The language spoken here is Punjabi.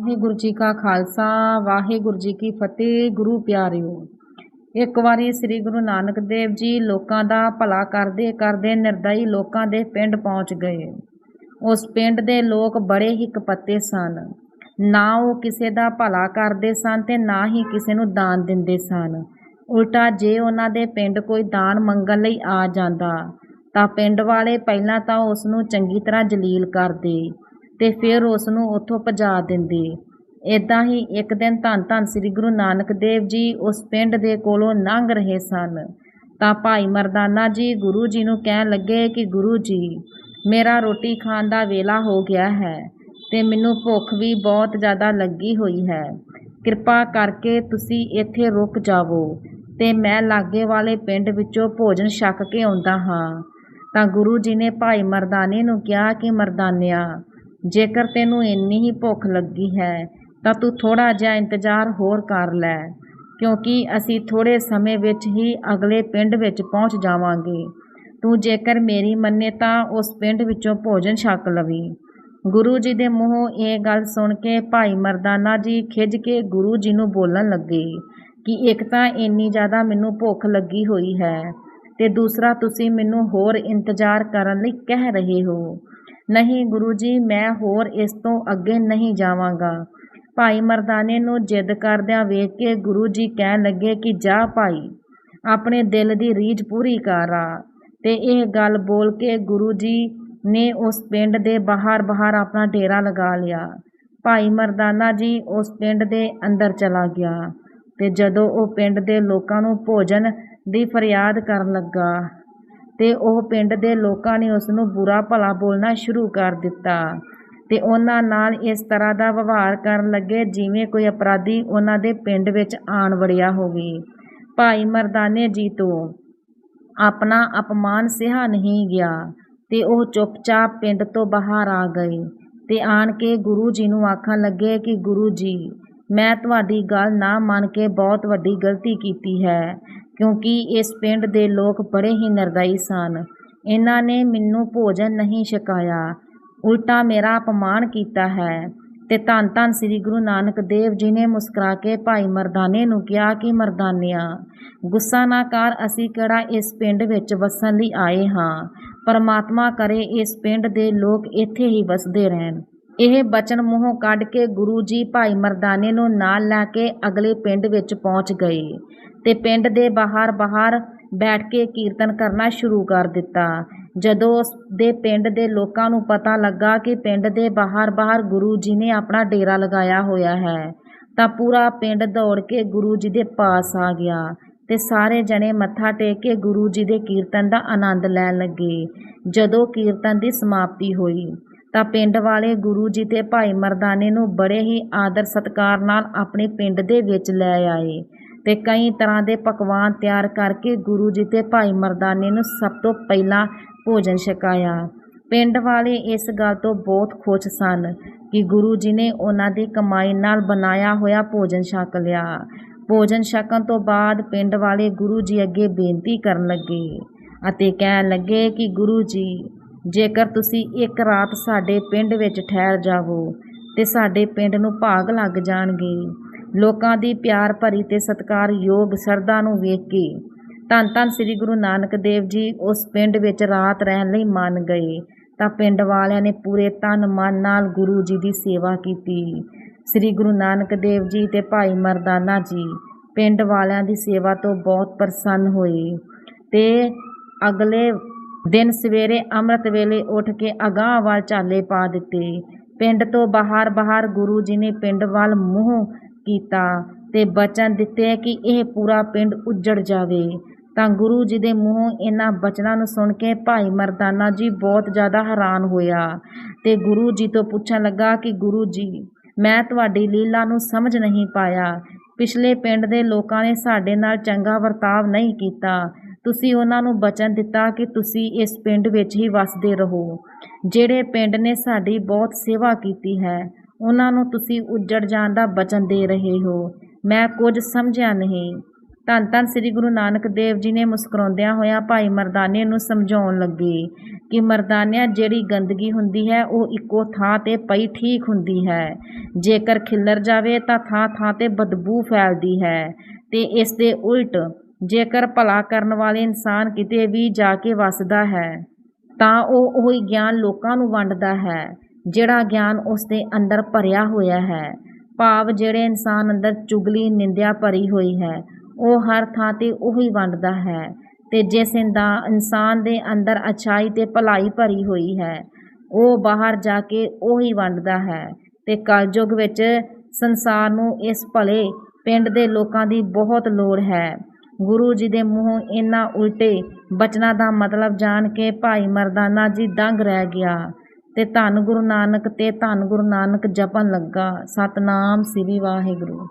ਵਾਹਿਗੁਰੂ ਜੀ ਕਾ ਖਾਲਸਾ, ਵਾਹਿਗੁਰੂ ਜੀ ਕੀ ਫਤਿਹ, ਗੁਰੂ ਪਿਆਰਿਓ। ਇੱਕ ਵਾਰੀ ਸ੍ਰੀ ਗੁਰੂ ਨਾਨਕ ਦੇਵ ਜੀ ਲੋਕਾਂ ਦਾ ਭਲਾ ਕਰਦੇ ਕਰਦੇ ਨਿਰਦਈ ਲੋਕਾਂ ਦੇ ਪਿੰਡ ਪਹੁੰਚ ਗਏ। ਉਸ ਪਿੰਡ ਦੇ ਲੋਕ ਬੜੇ ਹੀ ਕਪੱਤੇ ਸਨ। ਨਾ ਉਹ ਕਿਸੇ ਦਾ ਭਲਾ ਕਰਦੇ ਸਨ ਤੇ ਨਾ ਹੀ ਕਿਸੇ ਨੂੰ ਦਾਨ ਦਿੰਦੇ ਸਨ। ਉਲਟਾ ਜੇ ਉਹਨਾਂ ਦੇ ਪਿੰਡ ਕੋਈ ਦਾਨ ਮੰਗਣ ਲਈ ਆ ਜਾਂਦਾ, ਤਾਂ ਪਿੰਡ ਵਾਲੇ ਪਹਿਲਾਂ ਤਾਂ ਉਸ ਨੂੰ ਚੰਗੀ ਤਰ੍ਹਾਂ ਜਲੀਲ ਕਰਦੇ ਤੇ ਫਿਰ ਉਸ ਨੂੰ ਉੱਥੋਂ ਭਜਾ ਦਿੰਦੇ। ਇਦਾਂ ਹੀ ਇੱਕ ਦਿਨ ਧੰਨ ਧੰਨ ਸ੍ਰੀ ਗੁਰੂ ਨਾਨਕ ਦੇਵ ਜੀ ਉਸ ਪਿੰਡ ਦੇ ਕੋਲੋਂ ਲੰਘ ਰਹੇ ਸਨ। ਤਾਂ ਭਾਈ ਮਰਦਾਨਾ ਜੀ ਗੁਰੂ ਜੀ ਨੂੰ ਕਹਿਣ ਲੱਗੇ ਕਿ ਗੁਰੂ ਜੀ, ਮੇਰਾ ਰੋਟੀ ਖਾਣ ਦਾ ਵੇਲਾ ਹੋ ਗਿਆ ਹੈ ਤੇ ਮੈਨੂੰ ਭੁੱਖ ਵੀ ਬਹੁਤ ਜ਼ਿਆਦਾ ਲੱਗੀ ਹੋਈ ਹੈ। ਕਿਰਪਾ ਕਰਕੇ ਤੁਸੀਂ ਇੱਥੇ ਰੁਕ ਜਾਵੋ ਤੇ ਮੈਂ ਲਾਗੇ ਵਾਲੇ ਪਿੰਡ ਵਿੱਚੋਂ ਭੋਜਨ ਛਕ ਕੇ ਆਉਂਦਾ ਹਾਂ। ਤਾਂ ਗੁਰੂ ਜੀ ਨੇ ਭਾਈ ਮਰਦਾਨੇ ਨੂੰ ਕਿਹਾ ਕਿ ਮਰਦਾਨਿਆ ਜੇਕਰ ਤੈਨੂੰ ਇੰਨੀ ਹੀ ਭੁੱਖ ਲੱਗੀ ਹੈ, ਤਾਂ ਤੂੰ ਥੋੜਾ ਜਿਹਾ ਇੰਤਜ਼ਾਰ ਹੋਰ ਕਰ ਲੈ, ਕਿਉਂਕਿ ਅਸੀਂ ਥੋੜੇ ਸਮੇਂ ਵਿੱਚ ਹੀ ਅਗਲੇ ਪਿੰਡ ਵਿੱਚ ਪਹੁੰਚ ਜਾਵਾਂਗੇ। ਤੂੰ ਜੇਕਰ ਮੇਰੀ ਮੰਨੇ ਤਾਂ ਉਸ ਪਿੰਡ ਵਿੱਚੋਂ ਭੋਜਨ ਛਕ ਲਵੀ। ਗੁਰੂ ਜੀ ਦੇ ਮੂੰਹੋਂ ਇਹ ਗੱਲ ਸੁਣ ਕੇ ਭਾਈ ਮਰਦਾਨਾ ਜੀ ਖਿੱਝ ਕੇ ਗੁਰੂ ਜੀ ਨੂੰ ਬੋਲਣ ਲੱਗੇ ਕਿ ਇੱਕ ਤਾਂ ਇੰਨੀ ਜ਼ਿਆਦਾ ਮੈਨੂੰ ਭੁੱਖ ਲੱਗੀ ਹੋਈ ਹੈ ਤੇ ਦੂਸਰਾ ਤੁਸੀਂ ਮੈਨੂੰ ਹੋਰ ਇੰਤਜ਼ਾਰ ਕਰਨ ਲਈ ਕਹਿ ਰਹੇ ਹੋ। ਨਹੀਂ ਗੁਰੂ ਜੀ, ਮੈਂ ਹੋਰ ਇਸ ਤੋਂ ਅੱਗੇ ਨਹੀਂ ਜਾਵਾਂਗਾ। ਭਾਈ ਮਰਦਾਨੇ ਨੂੰ ਜਿੱਦ ਕਰਦਿਆਂ ਵੇਖ ਕੇ ਗੁਰੂ ਜੀ ਕਹਿਣ ਲੱਗੇ ਕਿ ਜਾ ਭਾਈ, ਆਪਣੇ ਦਿਲ ਦੀ ਰੀਝ ਪੂਰੀ ਕਰ ਆ। ਤੇ ਇਹ ਗੱਲ ਬੋਲ ਕੇ ਗੁਰੂ ਜੀ ਨੇ ਉਸ ਪਿੰਡ ਦੇ ਬਾਹਰ ਬਾਹਰ ਆਪਣਾ ਡੇਰਾ ਲਗਾ ਲਿਆ। ਭਾਈ ਮਰਦਾਨਾ ਜੀ ਉਸ ਪਿੰਡ ਦੇ ਅੰਦਰ ਚਲਾ ਗਿਆ ਤੇ ਜਦੋਂ ਉਹ ਪਿੰਡ ਦੇ ਲੋਕਾਂ ਨੂੰ ਭੋਜਨ ਦੀ ਫਰਿਆਦ ਕਰਨ ਲੱਗਾ ਤੇ ਉਹ ਪਿੰਡ ਦੇ ਲੋਕਾਂ ਨੇ ਉਸ ਨੂੰ ਬੁਰਾ ਭਲਾ ਬੋਲਣਾ ਸ਼ੁਰੂ ਕਰ ਦਿੱਤਾ ਤੇ ਉਹਨਾਂ ਨਾਲ ਇਸ ਤਰ੍ਹਾਂ ਦਾ ਵਿਵਹਾਰ ਕਰਨ ਲੱਗੇ ਜਿਵੇਂ ਕੋਈ ਅਪਰਾਧੀ ਉਹਨਾਂ ਦੇ ਪਿੰਡ ਵਿੱਚ ਆਣ ਵੜਿਆ ਹੋਵੇ। ਭਾਈ ਮਰਦਾਨੇ ਜੀ ਤੋਂ ਆਪਣਾ ਅਪਮਾਨ ਸਿਹਾ ਨਹੀਂ ਗਿਆ ਤੇ ਉਹ ਚੁੱਪਚਾਪ ਪਿੰਡ ਤੋਂ ਬਾਹਰ ਆ ਗਏ ਤੇ ਆਣ ਕੇ ਗੁਰੂ ਜੀ ਨੂੰ ਆਖਣ ਲੱਗੇ ਕਿ ਗੁਰੂ ਜੀ, ਮੈਂ ਤੁਹਾਡੀ ਗੱਲ ਨਾ ਮੰਨ ਕੇ ਬਹੁਤ ਵੱਡੀ ਗਲਤੀ ਕੀਤੀ ਹੈ। ਕਿਉਂਕਿ ਇਸ ਪਿੰਡ ਦੇ ਲੋਕ ਬੜੇ ਹੀ ਨਿਰਦਈ ਸਨ। ਇਹਨਾਂ ਨੇ ਮੈਨੂੰ ਭੋਜਨ ਨਹੀਂ ਛਕਾਇਆ। ਉਲਟਾ ਮੇਰਾ ਅਪਮਾਨ ਕੀਤਾ ਹੈ ਤੇ ਧੰਨ ਧੰਨ ਸ੍ਰੀ ਗੁਰੂ ਨਾਨਕ ਦੇਵ ਜੀ ਨੇ ਮੁਸਕਰਾ ਕੇ ਭਾਈ ਮਰਦਾਨੇ ਨੂੰ ਕਿਹਾ ਕਿ ਮਰਦਾਨਿਆ, ਗੁੱਸਾ ਨਾ ਕਰ, ਅਸੀਂ ਕਿਹੜਾ ਇਸ ਪਿੰਡ ਵਿੱਚ ਵਸਣ ਲਈ ਆਏ ਹਾਂ। ਪਰਮਾਤਮਾ ਕਰੇ ਇਸ ਪਿੰਡ ਦੇ ਲੋਕ ਇੱਥੇ ਹੀ ਵਸਦੇ ਰਹਿਣ। ਇਹ ਬਚਨ ਮੂੰਹੋਂ ਕੱਢ ਕੇ ਗੁਰੂ ਜੀ ਭਾਈ ਮਰਦਾਨੇ ਨੂੰ ਨਾਲ ਲੈ ਕੇ ਅਗਲੇ ਪਿੰਡ ਵਿੱਚ ਪਹੁੰਚ ਗਏ। ਤੇ ਪਿੰਡ ਦੇ ਬਾਹਰ ਬਾਹਰ ਬੈਠ ਕੇ ਕੀਰਤਨ ਕਰਨਾ ਸ਼ੁਰੂ ਕਰ ਦਿੱਤਾ। ਜਦੋਂ ਉਸ ਦੇ ਪਿੰਡ ਦੇ ਲੋਕਾਂ ਨੂੰ ਪਤਾ ਲੱਗਾ ਕਿ ਪਿੰਡ ਦੇ ਬਾਹਰ ਬਾਹਰ ਗੁਰੂ ਜੀ ਨੇ ਆਪਣਾ ਡੇਰਾ ਲਗਾਇਆ ਹੋਇਆ ਹੈ, ਤਾਂ ਪੂਰਾ ਪਿੰਡ ਦੌੜ ਕੇ ਗੁਰੂ ਜੀ ਦੇ ਪਾਸ ਆ ਗਿਆ ਤੇ ਸਾਰੇ ਜਣੇ ਮੱਥਾ ਟੇਕ ਕੇ ਗੁਰੂ ਜੀ ਦੇ ਕੀਰਤਨ ਦਾ ਆਨੰਦ ਲੈਣ ਲੱਗੇ। ਜਦੋਂ ਕੀਰਤਨ ਦੀ ਸਮਾਪਤੀ ਹੋਈ, ਤਾਂ ਪਿੰਡ ਵਾਲੇ ਗੁਰੂ ਜੀ ਤੇ ਭਾਈ ਮਰਦਾਨੇ ਨੂੰ ਬੜੇ ਹੀ ਆਦਰ ਸਤਕਾਰ ਨਾਲ ਆਪਣੇ ਪਿੰਡ ਦੇ ਵਿੱਚ ਲੈ ਆਏ। ਅਤੇ ਕਈ ਤਰ੍ਹਾਂ ਦੇ ਪਕਵਾਨ ਤਿਆਰ ਕਰਕੇ ਗੁਰੂ ਜੀ ਤੇ ਭਾਈ ਮਰਦਾਨੇ ਨੂੰ ਸਭ ਤੋਂ ਪਹਿਲਾਂ ਭੋਜਨ ਛਕਾਇਆ। ਪਿੰਡ ਵਾਲੇ ਇਸ ਗੱਲ ਤੋਂ ਬਹੁਤ ਖੁਸ਼ ਸਨ ਕਿ ਗੁਰੂ ਜੀ ਨੇ ਉਹਨਾਂ ਦੀ ਕਮਾਈ ਨਾਲ ਬਣਾਇਆ ਹੋਇਆ ਭੋਜਨ ਛਕ ਲਿਆ। ਭੋਜਨ ਛਕਣ ਤੋਂ ਬਾਅਦ ਪਿੰਡ ਵਾਲੇ ਗੁਰੂ ਜੀ ਅੱਗੇ ਬੇਨਤੀ ਕਰਨ ਲੱਗੇ ਅਤੇ ਕਹਿਣ ਲੱਗੇ ਕਿ ਗੁਰੂ ਜੀ, ਜੇਕਰ ਤੁਸੀਂ ਇੱਕ ਰਾਤ ਸਾਡੇ ਪਿੰਡ ਵਿੱਚ ਠਹਿਰ ਜਾਵੋ ਤੇ ਸਾਡੇ ਪਿੰਡ ਨੂੰ ਭਾਗ ਲੱਗ ਜਾਣਗੇ ਲੋਕਾਂ ਦੀ ਪਿਆਰ ਭਰੀ ਤੇ ਸਤਿਕਾਰਯੋਗ ਸਰਦਾ ਨੂੰ ਵੇਖ ਕੇ ਧੰਨ ਧੰਨ ਸ੍ਰੀ ਗੁਰੂ ਨਾਨਕ ਦੇਵ ਜੀ ਉਸ ਪਿੰਡ ਵਿੱਚ ਰਾਤ ਰਹਿਣ ਲਈ ਮੰਨ ਗਏ। ਤਾਂ ਪਿੰਡ ਵਾਲਿਆਂ ਨੇ ਪੂਰੇ ਤਨ ਮਨ ਨਾਲ ਗੁਰੂ ਜੀ ਦੀ ਸੇਵਾ ਕੀਤੀ। ਸ੍ਰੀ ਗੁਰੂ ਨਾਨਕ ਦੇਵ ਜੀ ਤੇ ਭਾਈ ਮਰਦਾਨਾ ਜੀ ਪਿੰਡ ਵਾਲਿਆਂ ਦੀ ਸੇਵਾ ਤੋਂ ਬਹੁਤ ਪ੍ਰਸੰਨ ਹੋਏ ਤੇ ਅਗਲੇ ਦਿਨ ਸਵੇਰੇ ਅੰਮ੍ਰਿਤ ਵੇਲੇ ਉੱਠ ਕੇ ਅਗਾਂਹ ਵੱਲ ਚਾਲੇ ਪਾ ਦਿੱਤੇ। ਪਿੰਡ ਤੋਂ ਬਾਹਰ ਬਾਹਰ ਗੁਰੂ ਜੀ ਨੇ ਪਿੰਡ ਵੱਲ ਮੂੰਹ ਕੀਤਾ ਤੇ ਵਚਨ ਦਿੱਤੇ ਕਿ ਇਹ ਪੂਰਾ ਪਿੰਡ ਉੱਜੜ ਜਾਵੇ। ਤਾਂ ਗੁਰੂ ਜੀ ਦੇ ਮੂੰਹੋਂ ਇਹਨਾਂ ਬਚਨਾਂ ਨੂੰ ਸੁਣ ਕੇ ਭਾਈ ਮਰਦਾਨਾ ਜੀ ਬਹੁਤ ਜ਼ਿਆਦਾ ਹੈਰਾਨ ਹੋਇਆ ਤੇ ਗੁਰੂ ਜੀ ਤੋਂ ਪੁੱਛਣ ਲੱਗਾ ਕਿ ਗੁਰੂ ਜੀ, ਮੈਂ ਤੁਹਾਡੀ ਲੀਲਾ ਨੂੰ ਸਮਝ ਨਹੀਂ ਪਾਇਆ। ਪਿਛਲੇ ਪਿੰਡ ਦੇ ਲੋਕਾਂ ਨੇ ਸਾਡੇ ਨਾਲ ਚੰਗਾ ਵਰਤਾਵ ਨਹੀਂ ਕੀਤਾ। ਤੁਸੀਂ ਉਹਨਾਂ ਨੂੰ ਬਚਨ ਦਿੱਤਾ ਕਿ ਤੁਸੀਂ ਇਸ ਪਿੰਡ ਵਿੱਚ ਹੀ ਵਸਦੇ ਰਹੋ। ਜਿਹੜੇ ਪਿੰਡ ਨੇ ਸਾਡੀ ਬਹੁਤ ਸੇਵਾ ਕੀਤੀ ਹੈ ਉਹਨਾਂ ਨੂੰ ਤੁਸੀਂ ਉੱਜੜ ਜਾਣ ਦਾ ਬਚਨ ਦੇ ਰਹੇ ਹੋ। ਮੈਂ ਕੁਝ ਸਮਝਿਆ ਨਹੀਂ। ਧੰਨ ਧੰਨ ਸ੍ਰੀ ਗੁਰੂ ਨਾਨਕ ਦੇਵ ਜੀ ਨੇ ਮੁਸਕਰਾਉਂਦਿਆਂ ਹੋਇਆਂ ਭਾਈ ਮਰਦਾਨੇ ਨੂੰ ਸਮਝਾਉਣ ਲੱਗੇ ਕਿ ਮਰਦਾਨਿਆਂ ਜਿਹੜੀ ਗੰਦਗੀ ਹੁੰਦੀ ਹੈ, ਉਹ ਇੱਕੋ ਥਾਂ ਤੇ ਪਈ ਠੀਕ ਹੁੰਦੀ ਹੈ। ਜੇਕਰ ਖਿੱਲਰ ਜਾਵੇ ਤਾਂ ਥਾਂ ਥਾਂ ਤੇ ਬਦਬੂ ਫੈਲਦੀ ਹੈ ਤੇ ਇਸ ਦੇ ਉਲਟ ਜੇਕਰ ਭਲਾ ਕਰਨ ਵਾਲੇ ਇਨਸਾਨ ਕਿਤੇ ਵੀ ਜਾ ਕੇ ਵੱਸਦਾ ਹੈ, ਤਾਂ ਉਹ ਉਹੀ ਗਿਆਨ ਲੋਕਾਂ ਨੂੰ ਵੰਡਦਾ ਹੈ। ਜਿਹੜਾ ਗਿਆਨ ਉਸ ਦੇ ਅੰਦਰ ਭਰਿਆ ਹੋਇਆ ਹੈ। ਭਾਵ ਜਿਹੜੇ ਇਨਸਾਨ ਅੰਦਰ ਚੁਗਲੀ, ਨਿੰਦਿਆ ਭਰੀ ਹੋਈ ਹੈ, ਉਹ ਹਰ ਥਾਂ ਤੇ ਉਹੀ ਵੰਡਦਾ ਹੈ ਤੇ ਜਿਸ ਇੰਦਾ ਇਨਸਾਨ ਦੇ ਅੰਦਰ ਅਛਾਈ ਤੇ ਭਲਾਈ ਭਰੀ ਹੋਈ ਹੈ, ਉਹ ਬਾਹਰ ਜਾ ਕੇ ਉਹੀ ਵੰਡਦਾ ਹੈ ਤੇ ਕਲਯੁਗ ਵਿੱਚ ਸੰਸਾਰ ਨੂੰ ਇਸ ਭਲੇ ਪਿੰਡ ਦੇ ਲੋਕਾਂ ਦੀ ਬਹੁਤ ਲੋੜ ਹੈ। ਗੁਰੂ ਜੀ ਦੇ ਮੂੰਹੋਂ ਇਹਨਾਂ ਉਲਟੇ ਬਚਨਾਂ ਦਾ ਮਤਲਬ ਜਾਣ ਕੇ ਭਾਈ ਮਰਦਾਨਾ ਜੀ ਦੰਗ ਰਹਿ ਗਿਆ। ਤੇ ਧੰਨ ਗੁਰੂ ਨਾਨਕ ਤੇ ਧੰਨ ਗੁਰੂ ਨਾਨਕ ਜਪਣ ਲੱਗਾ। ਸਤਨਾਮ ਸ੍ਰੀ ਵਾਹਿਗੁਰੂ।